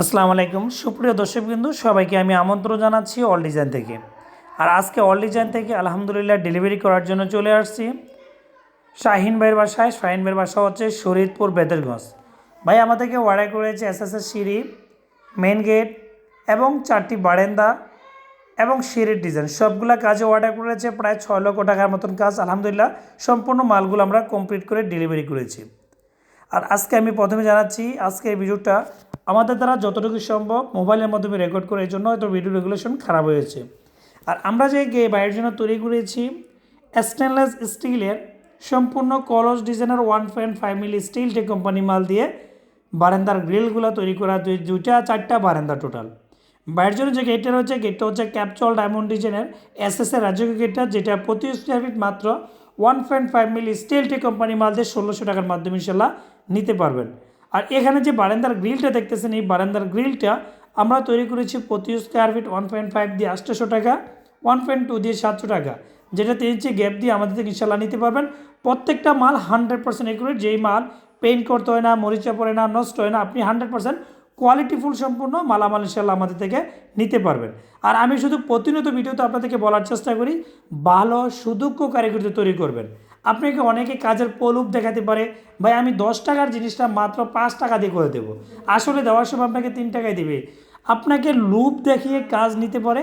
আসসালামু আলাইকুম। সুপ্রিয় দর্শকবৃন্দু, সবাইকে আমি আমন্ত্রণ জানাচ্ছি অল ডিজাইন থেকে। আর আজকে অল ডিজাইন থেকে আলহামদুলিল্লাহ ডেলিভারি করার জন্য চলে আসছি। শাহিন ভাইয়ের বাসায়। শাহিন ভাইয়ের বাসা হচ্ছে শরীদপুর বেদেরগঞ্জ। ভাই, আমাদেরকে অর্ডার করেছে এস এস এস সিঁড়ি মেন গেট এবং চারটি বারেন্দা এবং সিঁড়ির ডিজাইন সবগুলা কাজে অর্ডার করেছে প্রায় ছয় লক্ষ টাকার মতন কাজ। আলহামদুলিল্লাহ, সম্পূর্ণ মালগুলো আমরা কমপ্লিট করে ডেলিভারি করেছি। আর আজকে আমি প্রথমে জানাচ্ছি আজকে এই ভিডিওটা আমাদের দ্বারা যতটুকু সম্ভব মোবাইলের মাধ্যমে রেকর্ড করার জন্য হয়তো ভিডিও রেগুলেশন খারাপ হয়েছে। আর আমরা যে গে বাইরের জন্য তৈরি করেছি স্টেনলেস স্টিলের সম্পূর্ণ কলস ডিজাইনের one point five milli steel tech company মাল দিয়ে বারান্দার গ্রিলগুলো তৈরি করা দুই, দুইটা, চারটা বারান্দা টোটাল বাইরের জন্য যে গেটটা রয়েছে গেটটা হচ্ছে ক্যাপচল ডায়মন্ড ডিজাইনের এস এস এর রাজ্যকে গেটটা যেটা প্রতি স্কোয়ার ফিট মাত্র one point five milli steel টি কোম্পানি মাল দিয়ে ষোলোশো টাকার মাধ্যমে ইনশাল্লাহ নিতে পারবেন। আর এখানে যে বারান্দার গ্রিলটা দেখতেছেন, এই বারান্দার গ্রিলটা আমরা তৈরি করেছি প্রতি square feet one point five দিয়ে আটশোশো টাকা ওয়ান পয়েন্ট টু দিয়ে সাতশো টাকা যেটা তিন ইঞ্চি গ্যাপ দিয়ে আমাদের থেকে ইনশাল্লাহ নিতে পারবেন। প্রত্যেকটা মাল হান্ড্রেড পার্সেন্ট একুরেট যেই মাল পেইন্ট করতে হয় না, মরিচা পড়ে না, নষ্ট হয় না, আপনি হান্ড্রেড পার্সেন্ট কোয়ালিটিফুল সম্পূর্ণ মালামাল ইনশাল্লাহ আমাদের থেকে নিতে পারবেন। আর আমি শুধু প্রতিনিয়ত ভিডিওতে আপনাদেরকে বলার চেষ্টা করি, ভালো, সুদক্ষ কারিগরিতে তৈরি করবেন। আপনাকে অনেকে কাজের প্রলোভ দেখাতে পারে। ভাই, আমি দশ টাকার জিনিসটা মাত্র পাঁচ টাকা দিয়ে করে দেবো। আসলে দেওয়ার সময় আপনাকে তিন টাকায় দেবে। আপনাকে লুপ দেখিয়ে কাজ নিতে পারে।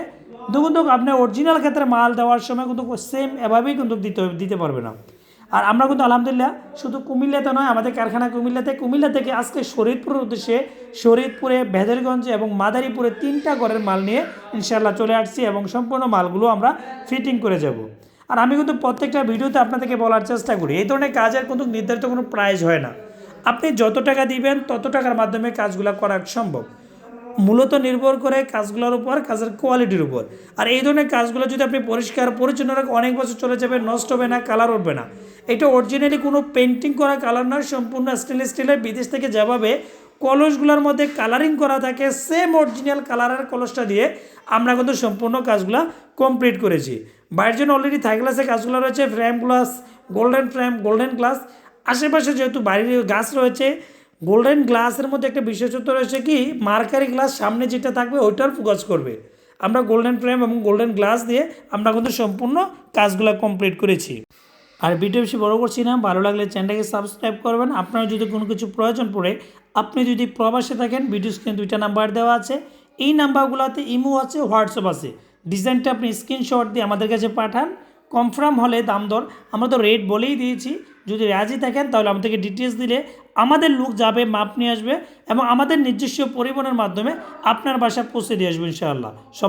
দেখুন তো আপনার অরিজিনাল ক্ষেত্রে মাল দেওয়ার সময় কিন্তু সেম এভাবেই কিন্তু দিতে দিতে পারবে না। আর আমরা কিন্তু আলহামদুলিল্লাহ শুধু কুমিল্লাতে নয়, আমাদের কারখানা কুমিল্লাতে, কুমিল্লা থেকে আজকে শরীদপুরের উদ্দেশ্যে শরীদপুরে ভেদেরগঞ্জ এবং মাদারীপুরে তিনটা ঘরের মাল নিয়ে ইনশাল্লাহ চলে আসছি এবং সম্পূর্ণ মালগুলো আমরা ফিটিং করে যাব। আর আমি কিন্তু প্রত্যেকটা ভিডিওতে আপনাদেরকে বলার চেষ্টা করি, এই ধরনের কাজের কিন্তু নির্ধারিত কোনো প্রাইজ হয় না। আপনি যত টাকা দিবেন, তত টাকার মাধ্যমে কাজগুলো করা সম্ভব। মূলত নির্ভর করে কাজগুলোর উপর, কাজের কোয়ালিটির উপর। আর এই ধরনের কাজগুলো যদি আপনি পরিষ্কার, পরিচ্ছন্ন রাখেন অনেক বছর চলে যাবে, নষ্ট হবে না কালার উঠবে না। এটা অরিজিনালি কোনো পেন্টিং করা কালার নয়, সম্পূর্ণ স্টেনলেস স্টিলের বিদেশ থেকে যেভাবে কলসগুলোর মধ্যে কালারিং করা থাকে সেম অরিজিনাল কালারের কলসটা দিয়ে আমরা কিন্তু সম্পূর্ণ কাজগুলো কমপ্লিট করেছি। বাইরের জন্য অলরেডি থাই গ্লাসের কাজগুলো রয়েছে frame glass golden frame golden glass আশেপাশে যেহেতু বাড়ির গাছ রয়েছে গোল্ডেন গ্লাসের মধ্যে একটা বিশেষত্ব রয়েছে কি মার্কারি গ্লাস সামনে যেটা থাকবে ওইটার ফোকাস করবে। আমরা গোল্ডেন ফ্রেম এবং গোল্ডেন গ্লাস দিয়ে আমরা কিন্তু সম্পূর্ণ কাজগুলো কমপ্লিট করেছি। আর ভিডিও বেশি বড় করছি না, ভালো লাগলে চ্যানেলটাকে সাবস্ক্রাইব করবেন। আপনার যদি কোনো কিছু প্রয়োজন পড়ে, আপনি যদি প্রবাসে থাকেন ভিডিও স্ক্রিনে দুইটা নাম্বার দেওয়া আছে। এই নাম্বারগুলোতে ইমো আছে হোয়াটসঅ্যাপ আছে। ডিজাইনটা আপনি স্ক্রিনশট দিয়ে আমাদের কাছে পাঠান। কনফার্ম হলে দাম দর, আমরা তো রেট বলেই দিয়েছি। যদি রাজি থাকেন তাহলে আমাদেরকে ডিটেলস দিলে আমাদের লোক যাবে, মাপ নিয়ে আসবে এবং আমাদের নিজস্ব পরিবহনের মাধ্যমে আপনার বাসা পৌঁছে দিয়ে আসবে ইনশাআল্লাহ। সব